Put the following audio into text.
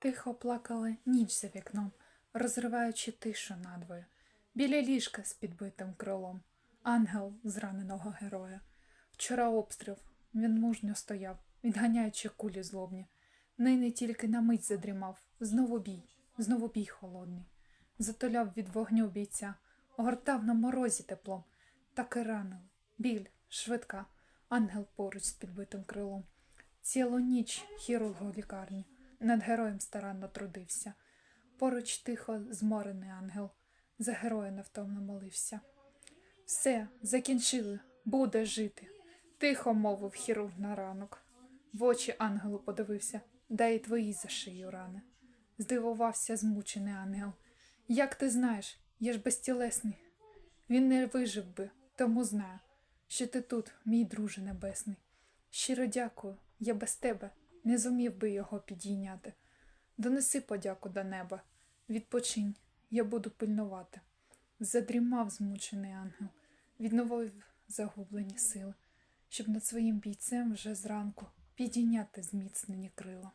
Тихо плакала ніч за вікном, розриваючи тишу надвоє. Біля ліжка з підбитим крилом, ангел зраненого героя. Вчора обстріл, він мужньо стояв, відганяючи кулі злобні. Нині тільки на мить задрімав, знову бій, знову бій холодний. Затуляв від вогню бійця, огортав на морозі теплом, так і ранив. Біль, швидка, ангел поруч з підбитим крилом. Цілу ніч хірург у лікарні над героєм старанно трудився. Поруч тихо зморений ангел, за героя невтомно молився. Все, закінчили, буде жити. Тихо мовив хірург на ранок. В очі ангелу подивився, дай і твої за шию рани. Здивувався змучений ангел. Як ти знаєш, я ж безтілесний. Він не вижив би, тому знаю, що ти тут, мій друже небесний. Щиро дякую, я без тебе не зумів би його підійняти. Донеси подяку до неба, відпочинь, я буду пильнувати. Задрімав змучений ангел, відновив загублені сили, щоб над своїм бійцем вже зранку підійняти зміцнені крила.